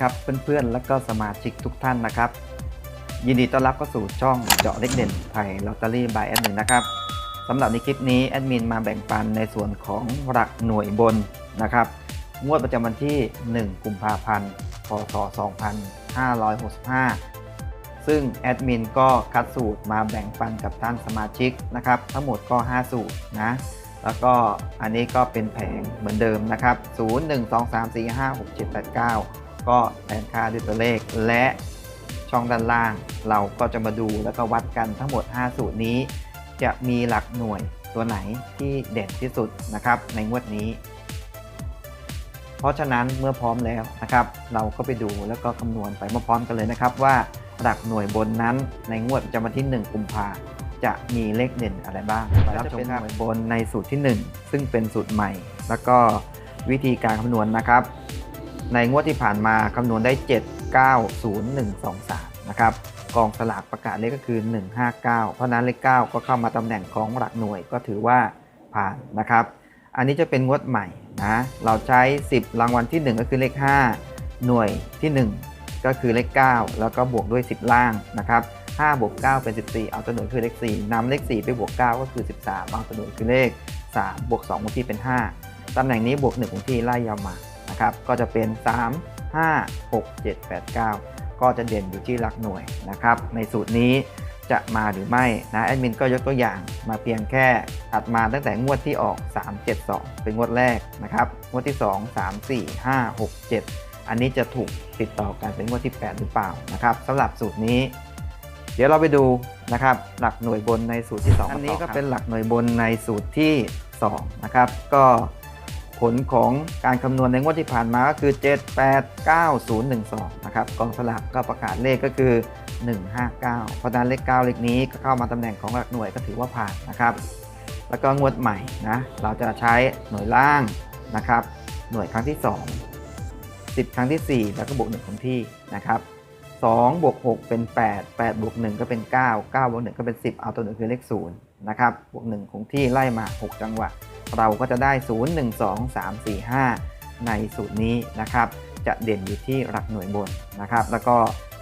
ครับเพื่อนๆ และก็สมาชิกทุกท่านนะครับ ยินดีต้อนรับเข้าสู่ช่องเจาะเล็กเด่นไทยลอตเตอรี่บายแอดมินนะครับสำหรับในคลิปนี้แอดมินมาแบ่งปันในส่วนของหลักหน่วยบนนะครับงวดประจำวันที่ 1 กุมภาพันธ์พศ2565 ซึ่งแอดมินก็คัดสูตรมาแบ่งปันกับท่านสมาชิกนะครับทั้งหมดก็ 5 สูตรนะแล้วก็อันนี้ก็เป็นแผงเหมือนเดิมนะครับ 0 1 2 3 4 5 6 7 8 9 ก็แทนค่าด้วยตัวเลขและช่องด้านล่าง เราก็จะมาดูแล้วก็วัดกันทั้งหมด 5 สูตรนี้ จะมีหลักหน่วยตัวไหนที่เด่นที่สุดนะครับในงวดนี้ เพราะฉะนั้นเมื่อพร้อมแล้วนะครับเราก็ไปดูแล้วก็คำนวณไปมาพร้อมกันเลยนะครับว่าหลักหน่วยบนนั้นในงวดประจำวันที่ 1 กุมภาจะมีเลขเด่นอะไรบ้างไปรับชมครับหน่วยบนในสูตรที่ 1 ซึ่งเป็นสูตรใหม่ แล้วก็วิธีการคำนวณนะครับ ในงวดที่ผ่านมาคำนวณได้ 7 9 0 1 2 3 นะครับ กองสลากประกาศเลขก็คือ 159 เพราะนั้นเลข 9 ก็เข้ามาตำแหน่งของหลักหน่วยก็ถือว่าผ่านนะครับ อันนี้จะเป็นงวดใหม่นะ เราใช้ 10 รางวัลที่ 1 ก็คือเลข 5 หน่วยที่ 1 ก็คือเลข 9 แล้วก็บวกด้วย 10 ล่างนะครับ5บวก9เป็น 14 เอาตัวหน่วยคือเลข 4นำเลข 4 ไปบวก 9 ก็คือ 13 เอาตัวหน่วยคือเลข 3 บวก2คงที่เป็น 5ตำแหน่งนี้บวก1คงที่ไล่ยาวมา นะครับก็จะเป็น 3 5 6 7 8 9 ก็จะเด่นอยู่ที่หลักหน่วยนะครับในสูตรนี้จะมาหรือไม่นะแอดมินก็ยกตัวอย่างมาเพียงแค่ตัดมาตั้งแต่งวดที่ออก 372 เป็นงวดแรกนะครับงวดที่ 2 3 4 5 6 7 อันนี้จะถูกติดต่อกันเป็นงวดที่ 8 หรือเปล่านะครับสำหรับสูตรนี้ เดี๋ยวเราไปดูนะครับหลักหน่วยบนในสูตรที่ 2 อันนี้ก็เป็นหลักหน่วยบนในสูตรที่2นะครับก็ ผลของการคำนวณในงวดที่ผ่านมาก็คือ 7 8 9 0 1 2 นะครับกองสลากก็ประกาศเลขก็คือ 159 เพราะนั้นเลข 9 เลขนี้ก็เข้ามาตำแหน่งของหลักหน่วยก็ถือว่าผ่านนะครับ แล้วก็งวดใหม่นะเราจะใช้หน่วยล่างนะครับ หน่วยครั้งที่ 2 10 ครั้งที่ 4 แล้วก็บวก1คงที่นะครับ2บวก6เป็น 8 8บวก1ก็เป็น 9 9บวก1ก็เป็น 10 เอาตัวหนึ่งคือเลข0นะครับบวก1คงที่ไล่มา 6 จังหวะ เราก็จะได้ 0 1 2 3 4 5 ในสูตรนี้นะครับ จะเด่นอยู่ที่หลักหน่วยบนนะครับ แล้วก็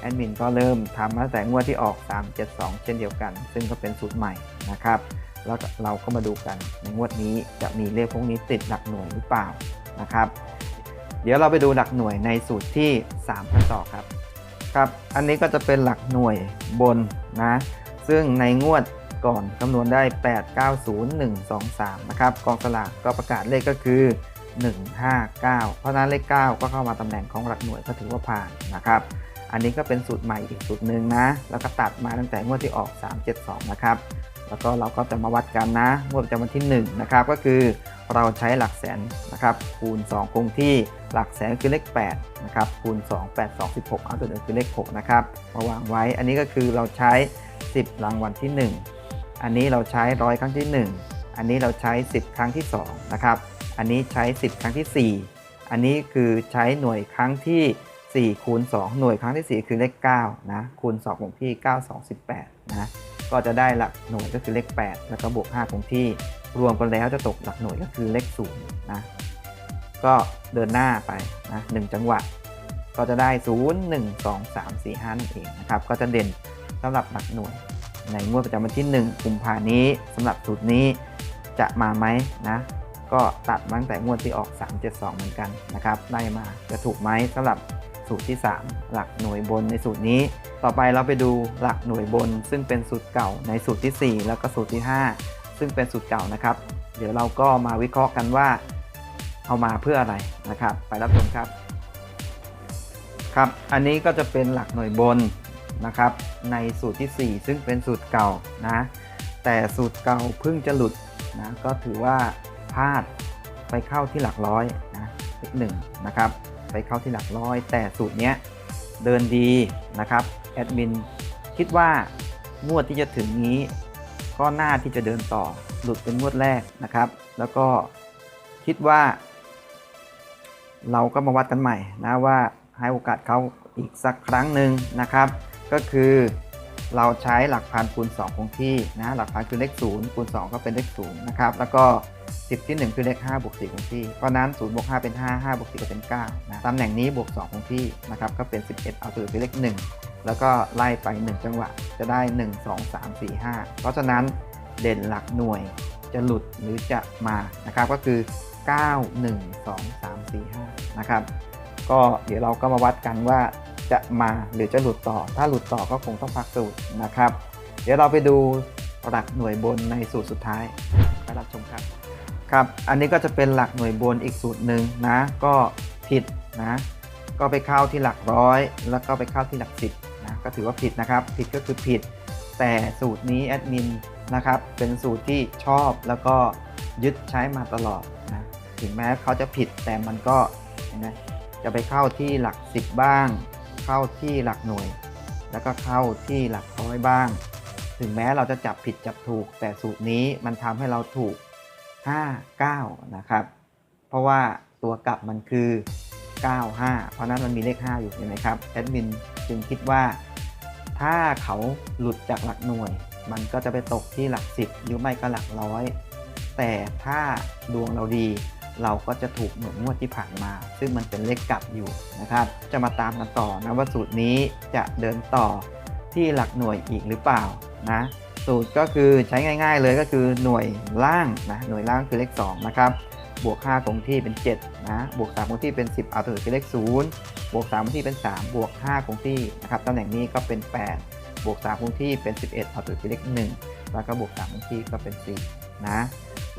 แอดมินก็เริ่มทำตั้งแต่งวดที่ออก 372 เช่นเดียวกัน ซึ่งก็เป็นสูตรใหม่นะครับ แล้วเราก็มาดูกันในงวดนี้จะมีเลขพวกนี้ติดหลักหน่วยหรือเปล่านะครับ เดี๋ยวเราไปดูหลักหน่วยในสูตรที่ 3 กันต่อครับครับ อันนี้ก็จะเป็นหลักหน่วยบนนะ ซึ่งในงวด ก่อนคำนวณได้ 8 9 0 1 2 3 นะครับกองสลากก็ประกาศเลขก็คือ 159 เพราะนั้นเลข 9 ก็เข้ามาตำแหน่งของหลักหน่วยก็ถือว่าผ่านนะครับ อันนี้ก็เป็นสูตรใหม่อีกสูตรหนึ่งนะ แล้วก็ตัดมาตั้งแต่งวดที่ออก 372 นะครับ แล้วก็เราก็จะมาวัดกันนะ งวดประจำวันที่1นะครับก็คือเราใช้หลักแสนนะครับคูณ 2 คงที่หลักแสนคือเลข8นะครับคูณ 2 8 2 16 เอาตัวเดิมคือเลข6นะครับมาวางไว้อันนี้ก็คือเราใช้ 10 รางวัลที่ 1 อันนี้เราใช้ร้อยครั้งที่ 1 อันนี้เราใช้ 10 ครั้งที่2นะครับ อันนี้ใช้ 10 ครั้งที่ 4 อันนี้คือใช้หน่วยครั้งที่4คูณ2หน่วยครั้งที่ 4 คือเลข9นะคูณ2คงที่9 2 18นะก็จะได้หลักหน่วยก็คือเลข 8 แล้วก็บวก5คงที่รวมกันแล้วจะตกหลักหน่วยก็คือเลข0นะก็เดินหน้าไปนะ1จังหวะก็จะได้ 0 1 2 3 4 5นั่นเองนะครับก็จะเด่นสำหรับหลักหน่วย ในงวดประจำวันที่1กุมภานี้สำหรับสูตรนี้จะมาไหมนะ ก็ตัดมาตั้งแต่งวดที่ออก 372 เหมือนกันนะครับได้มาจะถูกไหมสำหรับสูตรที่ 3 หลักหน่วยบนในสูตรนี้ ต่อไปเราไปดูหลักหน่วยบน ซึ่งเป็นสูตรเก่าในสูตรทีสี่4 แล้วก็สูตรที่ 5 ซึ่งเป็นสูตรเก่านะครับ เดี๋ยวเราก็มาวิเคราะห์กันว่า เอามาเพื่ออะไรนะครับ ไปรับชมครับครับ อันนี้ก็จะเป็นหลักหน่วยบน นะครับในสูตรที่ 4 ซึ่งเป็นสูตรเก่านะแต่สูตรเก่าเพิ่งจะหลุดนะก็ถือว่าพลาดไปเข้าที่หลักร้อยนะเลขหนึ่งนะครับไปเข้าที่หลักร้อย แต่สูตรเนี้ยเดินดีนะครับแอดมินคิดว่างวดที่จะถึงนี้ ก็น่าที่จะเดินต่อหลุดเป็นงวดแรกนะครับ แล้วก็คิดว่า เราก็มาวัดกันใหม่นะว่าให้โอกาสเขาอีกสักครั้งหนึ่งนะครับ ก็คือเราใช้หลักพันคูณ2คงที่นะหลักพันคือเลข0คูณ2ก็เป็นเลข0นะครับแล้วก็10ที่1คือเลข5บวก4คงที่ เพราะนั้น0บวก5เป็น 5 5บวก4ก็เป็น9นะตำแหน่งนี้บวก2คงที่นะครับก็เป็น 11 เอาตัวคือเลข 1 แล้วก็ไล่ไป 1 จังหวะจะได้ 1 2 3 4 5 เพราะฉะนั้นเด่นหลักหน่วยจะหลุดหรือจะมานะครับก็คือ 9 1 2 3 4 5นะครับก็เดี๋ยวเราก็มาวัดกันว่า จะมาหรือจะหลุดต่อ ถ้าหลุดต่อก็คงต้องพักสูตรนะครับ เดี๋ยวเราไปดูหลักหน่วยบนในสูตรสุดท้ายไปรับชมครับครับ อันนี้ก็จะเป็นหลักหน่วยบนอีกสูตรหนึ่งนะ ก็ผิดนะ ก็ไปเข้าที่หลักร้อย แล้วก็ไปเข้าที่หลักสิบนะก็ถือว่าผิดนะครับ ผิดก็คือผิด แต่สูตรนี้แอดมินนะครับ เป็นสูตรที่ชอบแล้วก็ยึดใช้มาตลอดนะถึงแม้เขาจะผิดแต่มันก็เห็นไหมจะไปเข้าที่หลักสิบบ้าง เข้าที่หลักหน่วย แล้วก็เข้าที่หลักร้อยบ้าง ถึงแม้เราจะจับผิดจับถูก แต่สูตรนี้มันทำให้เราถูก 5 9 นะครับ เพราะว่าตัวกลับมันคือ 95 เพราะนั้นมันมีเลข 5 อยู่เห็นไหมครับแอดมินจึงคิดว่าถ้าเขาหลุดจากหลักหน่วย มันก็จะไปตกที่หลัก 10 หรือไม่ก็หลักร้อย แต่ถ้าดวงเราดี เราก็จะถูกหมือนงวดที่ผ่านมา ซึ่งมันเป็นเลขกลับอยู่นะครับ จะมาตามกันต่อนะว่าสูตรนี้จะเดินต่อที่หลักหน่วยอีกหรือเปล่านะสูตรก็คือใช้ง่าย ๆ เลยก็คือหน่วยล่างนะหน่วยล่างคือเลข2นะครับบวก5คงที่เป็น7นะบวก3คงที่เป็น 10 เอาตัวอื่นคือเลข0บวก3คงที่เป็น 3 บวก5คงที่นะครับตำแหน่งนี้ก็เป็น 8 บวก3คงที่เป็น 11 เอาตัวอื่นคือเลข1แล้วก็บวก3คงที่ก็เป็น4นะ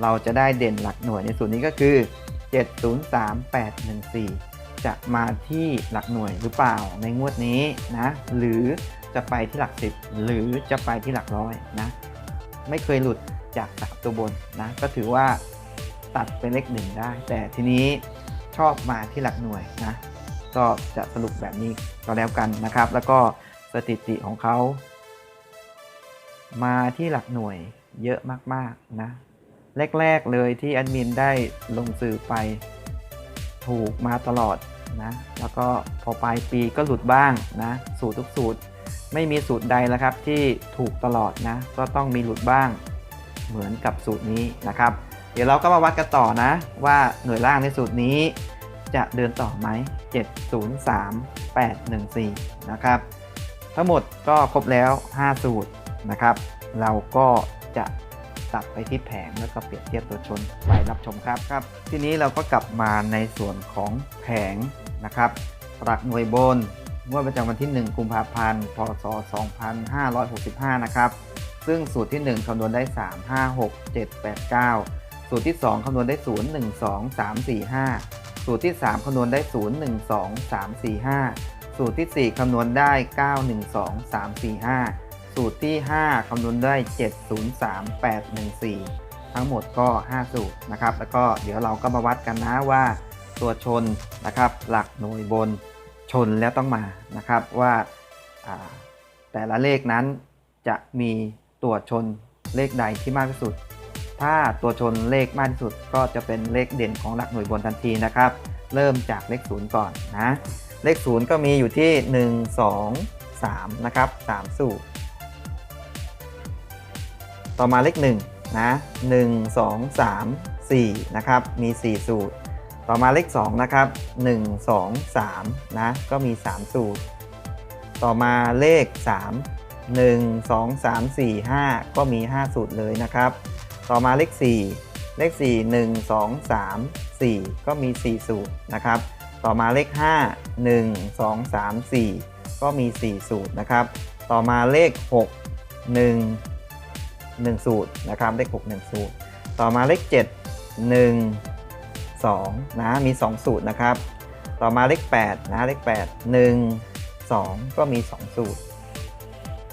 เราจะได้เด่นหลักหน่วยในสูตรนี้ก็คือ 703814 จะมาที่หลักหน่วยหรือเปล่าในงวดนี้นะหรือจะไปที่หลัก 10 หรือจะไปที่หลักร้อยนะไม่เคยหลุดจากสามตัวบนนะก็ถือว่าตัดเป็นเลขหนึ่งได้ แต่ทีนี้ชอบมาที่หลักหน่วยนะก็จะสรุปแบบนี้ก็แล้วกันนะครับ แล้วก็สถิติของเขา มาที่หลักหน่วยเยอะมาก ๆ นะ แรก ๆ เลยที่แอดมินได้ลงสื่อไป ถูกมาตลอดนะแล้วก็พอปลายปีก็หลุดบ้างนะสูตรทุกสูตรไม่มีสูตรใดแล้วครับที่ถูกตลอดนะก็ต้องมีหลุดบ้างเหมือนกับสูตรนี้นะครับ เดี๋ยวเราก็มาวัดกันต่อนะ ว่าหน่วยล่างในสูตรนี้ จะเดินต่อไหม703 814 นะครับ ทั้งหมดก็ครบแล้ว 5 สูตรนะครับ เราก็จะ ตัดไปที่แผงแล้วก็เปรียบเทียบตัวชนไปรับชมครับครับ ทีนี้เราก็กลับมาในส่วนของแผงนะครับหลักหน่วยบนงวดประจำวันที่ 1 กุมภาพันธ์ พศ 2565 นะครับ ซึ่งสูตรที่ 1 คำนวณได้ 3 5 6 7 8 9 สูตรที่ 2 คำนวณได้ 0 1 2 3 4 5 สูตรที่ 3 คำนวณได้ 0 1 2 3 4 5 สูตรที่ 4 คำนวณได้ 9 1 2 3 4 5 สูตรที่ 5 คำนวณได้ 7 0 3 8 1 4 ทั้งหมดก็ 5 สูตรนะครับ แล้วก็เดี๋ยวเราก็มาวัดกันนะว่าตัวชนนะครับ หลักหน่วยบนชนแล้วต้องมานะครับว่าแต่ละเลขนั้นจะมีตัวชนเลขใดที่มากที่สุด ถ้าตัวชนเลขมากที่สุดก็จะเป็นเลขเด่นของหลักหน่วยบนทันทีนะครับ เริ่มจากเลขศูนย์ก่อนนะ เลขศูนย์ก็มีอยู่ที่ 1 2 3 นะครับ 3 สูตร ต่อมาเลข1นะ1 2 3 4นะครับมี 4 สูตร ต่อมาเลข2นะครับ1 2 3นะก็มี 3 สูตร ต่อมาเลข 3 1 2 3 4 5 ก็มี 5 สูตรเลยนะครับ ต่อมาเลข 4 เลข 4 1 2 3 4 ก็มี 4 สูตรนะครับ ต่อมาเลข 5 1 2 3 4 ก็มี 4 สูตรนะครับ ต่อมาเลข 6 1 1 สูตรนะครับเลข6 1 สูตร ต่อมาเลข 7 1 2นะมี 2 สูตรนะครับ ต่อมาเลข8นะเลข8 1 2 ก็มี 2 สูตร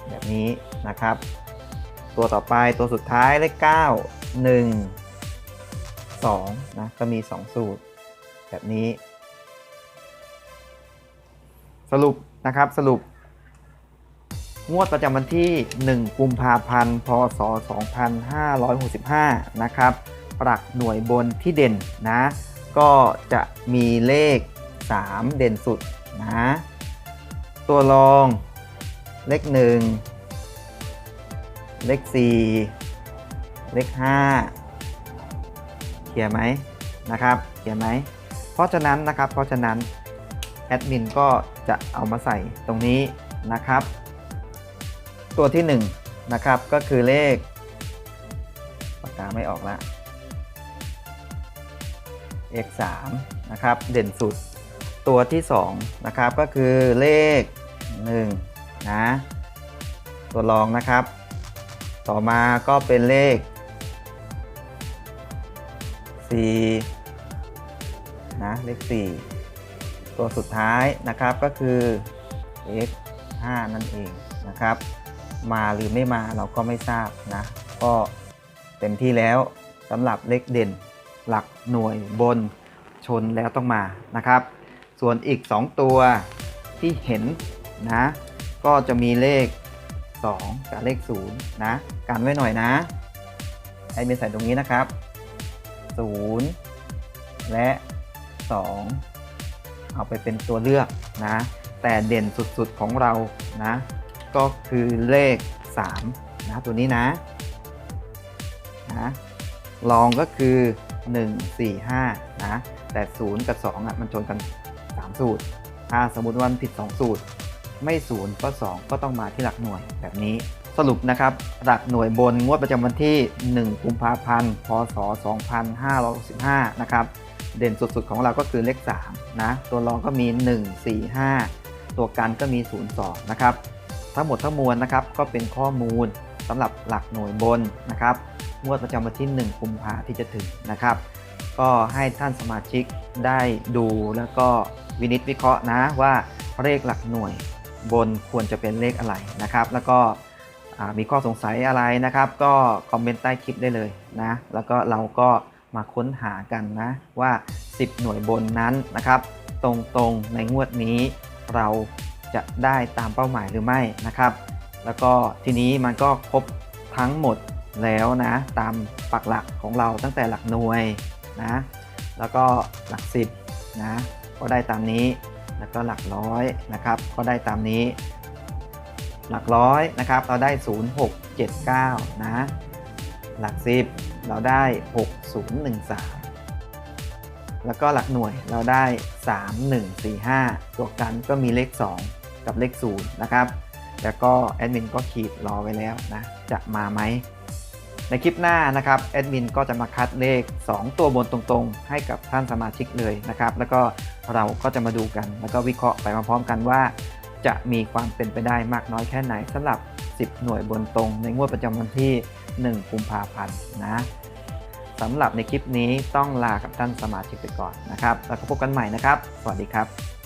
แบบนี้นะครับ ตัวต่อไปตัวสุดท้ายเลข 9 1 2นะก็มี 2 สูตร แบบนี้ สรุปนะครับสรุป งวดประจำวันที่ 1 กุมภาพันธ์ พศ 2565 นะครับ ปรักหน่วยบนที่เด่นนะ ก็จะมีเลข 3 เด่นสุดนะ ตัวรอง เลข 1 เลข 4 เลข 5เคลียร์ไหมนะครับเคลียร์ไหม เพราะฉะนั้นนะครับ เพราะฉะนั้นแอดมินก็จะเอามาใส่ตรงนี้นะครับ ตัวที่1นงนะครับก็คือเลขปากกาไม่ออกละ x 3นะครับเด่นสุด ตัวที่2นะครับก็คือเลข1นะตัวรองนะครับ ต่อมาก็เป็นเลข 4 นะเลข 4 ตัวสุดท้ายนะครับก็คือ x 5นั่นเองนะครับ มาหรือไม่มาเราก็ไม่ทราบนะ ก็เต็มที่แล้วสำหรับเลขเด่นหลักหน่วยบนชนแล้วต้องมานะครับ ส่วนอีก 2 ตัวที่เห็นนะ ก็จะมีเลข 2 กับเลข0นะกันไว้หน่อยนะให้เป็นใส่ตรงนี้นะครับ 0 และ 2 เอาไปเป็นตัวเลือกนะ แต่เด่นสุดๆของเรานะ ก็คือเลข 3 นะ ตัวนี้นะนะลองก็คือ 1 4 5 นะ แต่ 0 กับ 2อะมันชนกัน 3 สูตร ถ้าสมมติว่ามันผิด 2 สูตร ไม่ 0 ก็ 2 ก็ต้องมาที่หลักหน่วยแบบนี้สรุปนะครับ หลักหน่วยบนงวดประจำวันที่ 1 กุมภาพันธ์ พศ 2565 นะครับ เด่นสุดๆของเราก็คือเลข 3 นะ ตัวรองก็มี 1 4 5 ตัวกันก็มี 0 2 นะครับ ทั้งหมดทั้งมวลนะครับก็เป็นข้อมูลสำหรับหลักหน่วยบนนะครับงวดประจำวันที่ 1 กุมภาที่จะถึงนะครับ ก็ให้ท่านสมาชิกได้ดูแล้วก็วินิจวิเคราะห์นะว่าเลขหลักหน่วยบนควรจะเป็นเลขอะไรนะครับ แล้วก็มีข้อสงสัยอะไรนะครับ ก็คอมเมนต์ใต้คลิปได้เลยนะแล้วก็เราก็มาค้นหากันนะว่า 10 หน่วยบนนั้นนะครับ ตรงๆในงวดนี้เรา จะได้ตามเป้าหมายหรือไม่นะครับ แล้วก็ทีนี้มันก็ครบทั้งหมดแล้วนะตามปักหลักของเราตั้งแต่หลักหน่วยนะแล้วก็หลักสิบนะก็ได้ตามนี้แล้วก็หลักร้อยนะครับก็ได้ตามนี้ หลักร้อยนะครับเราได้ 0679นะหลักสิบเราได้ 6013 แล้วก็หลักหน่วยเราได้ 3145 ตัวกันก็มีเลข 2 กับเลข0นะครับ แล้วก็แอดมินก็ขีดรอไว้แล้วนะ จะมาไหม ในคลิปหน้านะครับแอดมินก็จะมาคัดเลข 2 ตัวบนตรงๆ ให้กับท่านสมาชิกเลยนะครับ แล้วก็เราก็จะมาดูกัน แล้วก็วิเคราะห์ไปพร้อมๆกันว่า จะมีความเป็นไปได้มากน้อยแค่ไหนสำหรับ 10 หน่วยบนตรง ในงวดประจำวันที่ 1 กุมภาพันธ์นะสำหรับในคลิปนี้ต้องลากับท่านสมาชิกไปก่อนนะครับ แล้วก็พบกันใหม่นะครับ สวัสดีครับ